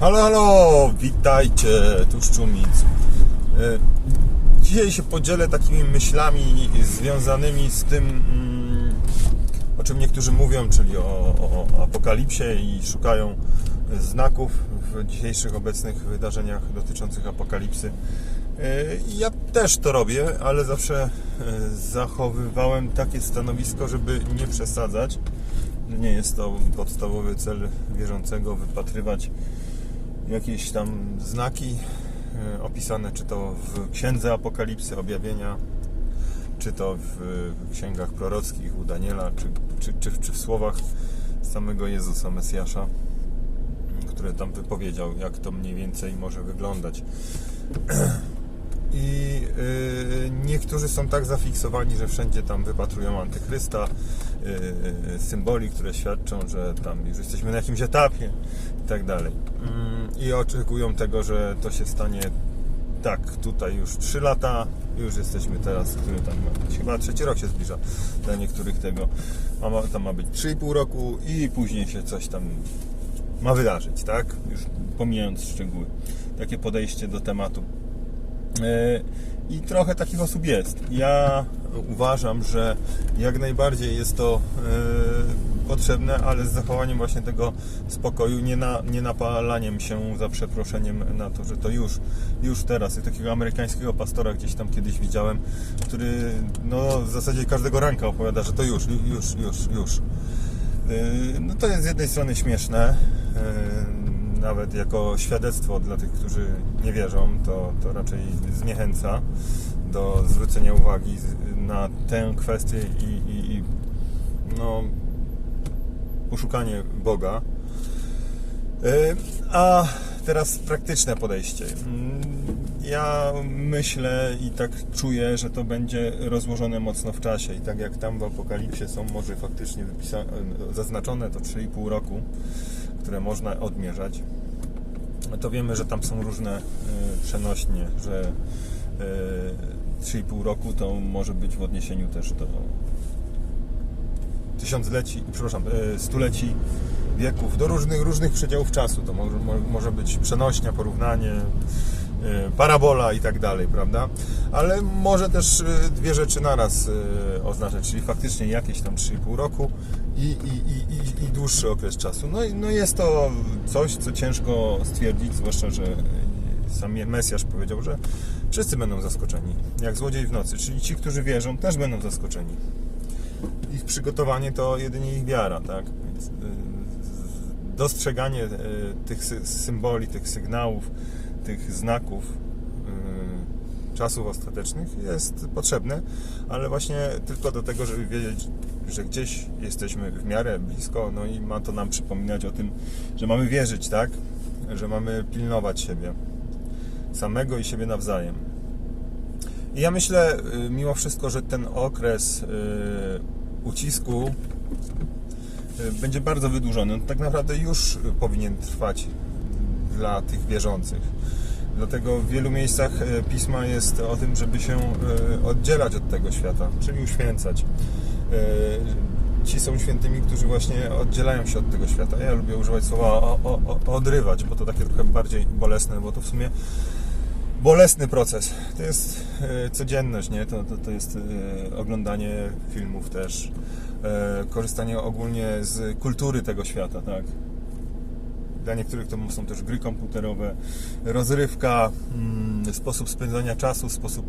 Halo, halo, witajcie, tu Szczumic. E, Dzisiaj się podzielę takimi myślami związanymi z tym, mm, o czym niektórzy mówią, czyli o, o, apokalipsie i szukają znaków w dzisiejszych obecnych wydarzeniach dotyczących apokalipsy. E, Ja też to robię, ale zawsze e, zachowywałem takie stanowisko, żeby nie przesadzać. Nie jest to podstawowy cel wierzącego wypatrywać jakieś tam znaki e, opisane, czy to w Księdze Apokalipsy, Objawienia, czy to w księgach prorockich u Daniela, czy, czy, czy, czy w słowach samego Jezusa Mesjasza, które tam wypowiedział, jak to mniej więcej może wyglądać. I y, niektórzy są tak zafiksowani, że wszędzie tam wypatrują antychrysta, y, y, symboli, które świadczą, że tam już jesteśmy na jakimś etapie i tak dalej. Mm, I oczekują tego, że to się stanie tak, tutaj już 3 lata, już jesteśmy teraz, który tam ma chyba trzeci rok się zbliża dla niektórych tego, a ma, tam ma być 3,5 roku i później się coś tam ma wydarzyć, tak? Już pomijając szczegóły. Takie podejście do tematu. E, I trochę takich osób jest. Ja uważam, że jak najbardziej jest to e, potrzebne, ale z zachowaniem właśnie tego spokoju, nie, na, nie napalaniem się za przeproszeniem na to, że to już, już teraz. I takiego amerykańskiego pastora gdzieś tam kiedyś widziałem, który no, w zasadzie każdego ranka opowiada, że to już, już, już, już. E, No to jest z jednej strony śmieszne, nawet jako świadectwo dla tych, którzy nie wierzą, to, to raczej zniechęca do zwrócenia uwagi na tę kwestię i, i, i no, poszukanie Boga. E, A teraz praktyczne podejście. Mm, Ja myślę i tak czuję, że to będzie rozłożone mocno w czasie i tak jak tam w Apokalipsie są może faktycznie zaznaczone to 3,5 roku, które można odmierzać, to wiemy, że tam są różne e, przenośnie, że e, 3,5 roku to może być w odniesieniu też do tysiącleci, przepraszam, e, stuleci wieków, do różnych, różnych przedziałów czasu. To może, mo- może być przenośnia, porównanie, parabola i tak dalej, prawda? Ale może też e, dwie rzeczy naraz e, oznaczać, czyli faktycznie jakieś tam 3,5 roku i, i, i, i, dłuższy okres czasu. No, no jest to coś, co ciężko stwierdzić, zwłaszcza, że sam Mesjasz powiedział, że wszyscy będą zaskoczeni, jak złodziej w nocy, czyli ci, którzy wierzą, też będą zaskoczeni ich przygotowanie to jedynie ich wiara, tak? Więc dostrzeganie tych sy- symboli, tych sygnałów, tych znaków y, czasów ostatecznych jest potrzebne, ale właśnie tylko do tego, żeby wiedzieć, że gdzieś jesteśmy w miarę blisko, no i ma to nam przypominać o tym, że mamy wierzyć, tak? Że mamy pilnować siebie samego i siebie nawzajem. I ja myślę y, mimo wszystko, że ten okres y, ucisku będzie bardzo wydłużony. On tak naprawdę już powinien trwać dla tych wierzących. Dlatego w wielu miejscach y, pisma jest o tym, żeby się y, oddzielać od tego świata, czyli uświęcać. Y, Ci są świętymi, którzy właśnie oddzielają się od tego świata. Ja lubię używać słowa o, o, o, odrywać, bo to takie trochę bardziej bolesne, bo to w sumie bolesny proces. To jest e, codzienność, nie? To, to, to jest e, oglądanie filmów też, e, korzystanie ogólnie z kultury tego świata, tak? Dla niektórych to są też gry komputerowe, rozrywka, mm, sposób spędzania czasu, sposób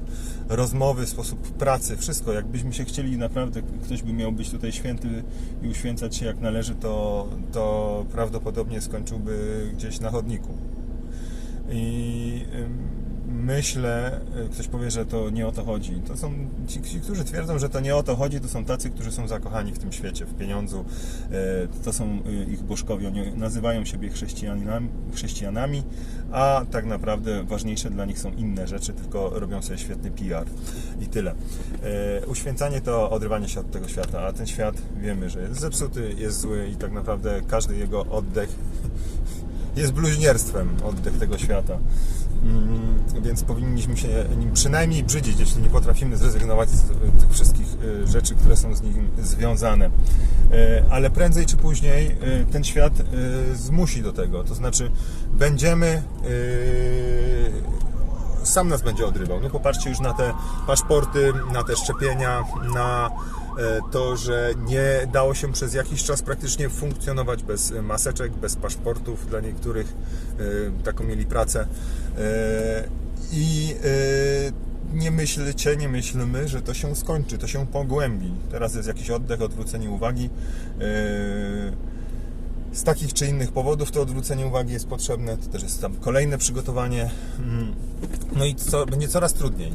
rozmowy, sposób pracy, wszystko. Jakbyśmy się chcieli naprawdę, ktoś by miał być tutaj święty i uświęcać się jak należy, to, to prawdopodobnie skończyłby gdzieś na chodniku. I myślę, y, ktoś powie, że to nie o to chodzi. To są ci, ci, którzy twierdzą, że to nie o to chodzi, to są tacy, którzy są zakochani w tym świecie, w pieniądzu. Y, To są y, ich bożkowie. Oni nazywają siebie chrześcijanami, chrześcijanami, a tak naprawdę ważniejsze dla nich są inne rzeczy, tylko robią sobie świetny PR i tyle. Uświęcanie to odrywanie się od tego świata, a ten świat wiemy, że jest zepsuty, jest zły i tak naprawdę każdy jego oddech jest bluźnierstwem oddech tego świata. Mm, Więc powinniśmy się nim przynajmniej brzydzić, jeśli nie potrafimy zrezygnować z tych wszystkich y, rzeczy, które są z nim związane. Y, Ale prędzej czy później y, ten świat zmusi do tego. To znaczy, będziemy sam nas będzie odrywał. No popatrzcie już na te paszporty, na te szczepienia, na to, że nie dało się przez jakiś czas praktycznie funkcjonować bez maseczek, bez paszportów. Dla niektórych e, taką mieli pracę. E, I e, nie myślcie, nie myślmy, że to się skończy, to się pogłębi. Teraz jest jakiś oddech, odwrócenie uwagi. E, z takich czy innych powodów to odwrócenie uwagi jest potrzebne. To też jest tam kolejne przygotowanie. Mm. No i co, będzie coraz trudniej.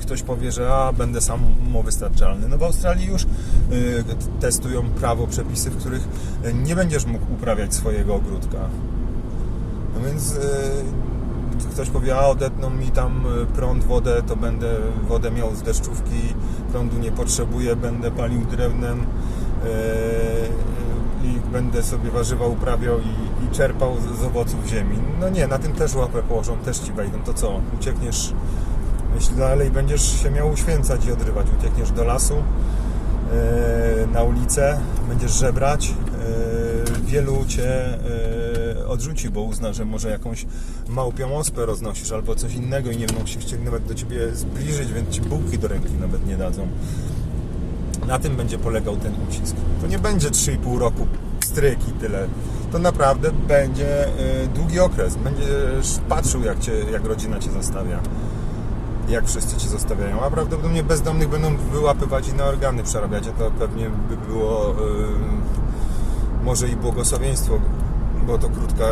Ktoś powie, że a, będę samowystarczalny. No w Australii już y, testują prawo, przepisy, w których nie będziesz mógł uprawiać swojego ogródka. No więc y, ktoś powie, a odetną mi tam y, prąd, wodę, to będę wodę miał z deszczówki, prądu nie potrzebuję, będę palił drewnem i będę sobie warzywa uprawiał i, i czerpał z, z owoców ziemi. No nie, na tym też łapę położą, też ci wejdą. To co? Uciekniesz, jeśli dalej będziesz się miał uświęcać i odrywać, uciekniesz do lasu, e, na ulicę, będziesz żebrać, e, wielu cię e, odrzuci, bo uzna, że może jakąś małpią ospę roznosisz albo coś innego i nie będą się chcieli nawet do ciebie zbliżyć, więc ci bułki do ręki nawet nie dadzą. Na tym będzie polegał ten ucisk. To nie będzie 3,5 roku stryk i tyle. To naprawdę będzie długi okres. Będziesz patrzył, jak, cię, jak rodzina cię zostawia. Jak wszyscy cię zostawiają. A prawdopodobnie bezdomnych będą wyłapywać i na organy przerabiać. A to pewnie by było e, może i błogosławieństwo, bo to krótka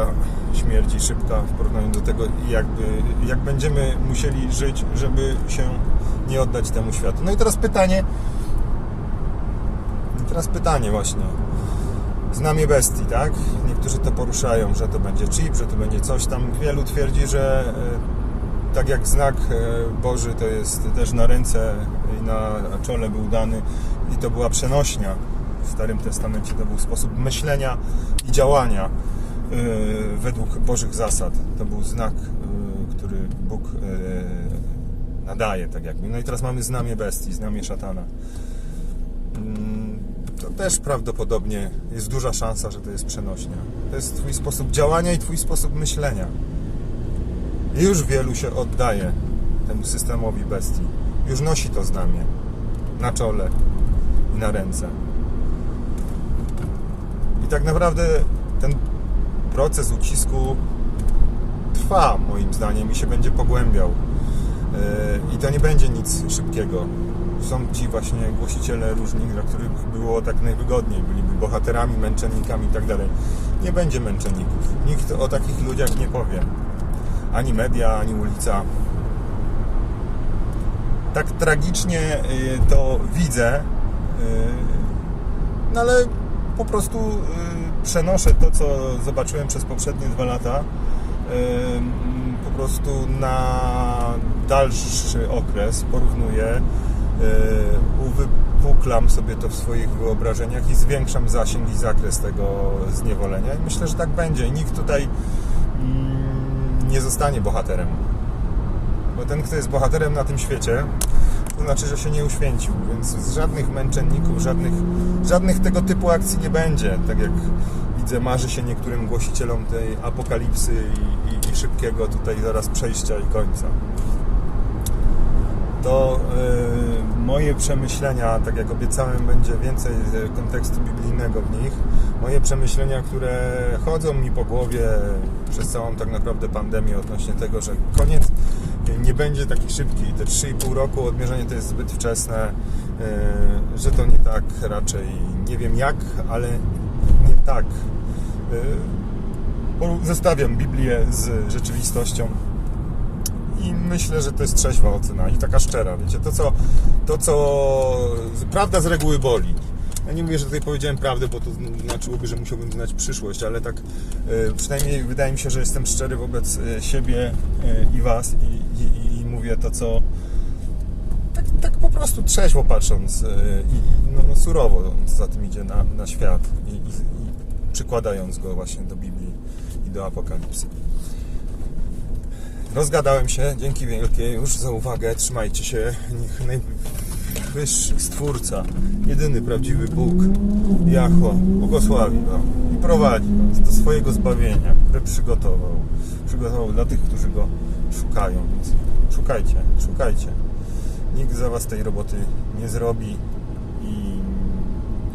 śmierć i szybka w porównaniu do tego, jakby, jak będziemy musieli żyć, żeby się nie oddać temu światu. No i teraz pytanie, i teraz pytanie właśnie. Znamie bestii, tak? Niektórzy to poruszają, że to będzie chip, że to będzie coś tam. Wielu twierdzi, że e, tak jak znak e, Boży to jest też na ręce i na czole był dany i to była przenośnia. W Starym Testamencie to był sposób myślenia i działania e, według Bożych zasad. To był znak, e, który Bóg nadaje, tak jakby. No i teraz mamy znamie bestii, znamie szatana. Mm, To też prawdopodobnie jest duża szansa, że to jest przenośnia. To jest Twój sposób działania i Twój sposób myślenia. Już wielu się oddaje temu systemowi bestii. Już nosi to znamie na czole i na ręce. I tak naprawdę ten proces ucisku trwa, moim zdaniem, i się będzie pogłębiał. Yy, I to nie będzie nic szybkiego. Są ci właśnie głosiciele różni, dla których było tak najwygodniej, byliby bohaterami, męczennikami i tak. Nie będzie męczenników. Nikt o takich ludziach nie powie. Ani media, ani ulica. Tak tragicznie y, to widzę, y, no ale po prostu y, przenoszę to, co zobaczyłem przez poprzednie dwa lata, po prostu na dalszy okres porównuję, uwypuklam sobie to w swoich wyobrażeniach i zwiększam zasięg i zakres tego zniewolenia. I myślę, że tak będzie. Nikt tutaj nie zostanie bohaterem. Bo ten, kto jest bohaterem na tym świecie, to znaczy, że się nie uświęcił, więc z żadnych męczenników, żadnych, żadnych tego typu akcji nie będzie. Tak jak widzę, marzy się niektórym głosicielom tej apokalipsy i, i, i szybkiego tutaj zaraz przejścia i końca. To y, moje przemyślenia, tak jak obiecałem, będzie więcej kontekstu biblijnego w nich. Moje przemyślenia, które chodzą mi po głowie przez całą tak naprawdę pandemię odnośnie tego, że koniec nie będzie taki szybki. Te 3,5 roku odmierzenie to jest zbyt wczesne, y, że to nie tak raczej. Nie wiem jak, ale nie tak. Bo Zestawiam Biblię z rzeczywistością i myślę, że to jest trzeźwa ocena i taka szczera, wiecie, to co, to co prawda z reguły boli. Ja nie mówię, że tutaj powiedziałem prawdę, bo to znaczyłoby, że musiałbym znać przyszłość, ale tak e, przynajmniej wydaje mi się, że jestem szczery wobec e, siebie e, i Was i, i, i mówię to, co tak, tak po prostu trzeźwo patrząc i no, no, surowo za tym idzie na, na świat i, i przykładając go właśnie do Biblii i do Apokalipsy. Rozgadałem się, dzięki wielkie już za uwagę, trzymajcie się, niech najwyższy Stwórca, jedyny prawdziwy Bóg, Jacho, błogosławi Wam i prowadzi Was do swojego zbawienia, które przygotował, przygotował dla tych, którzy Go szukają, więc szukajcie, szukajcie. Nikt za Was tej roboty nie zrobi i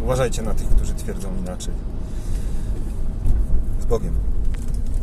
uważajcie na tych, którzy twierdzą inaczej. Z Bogiem.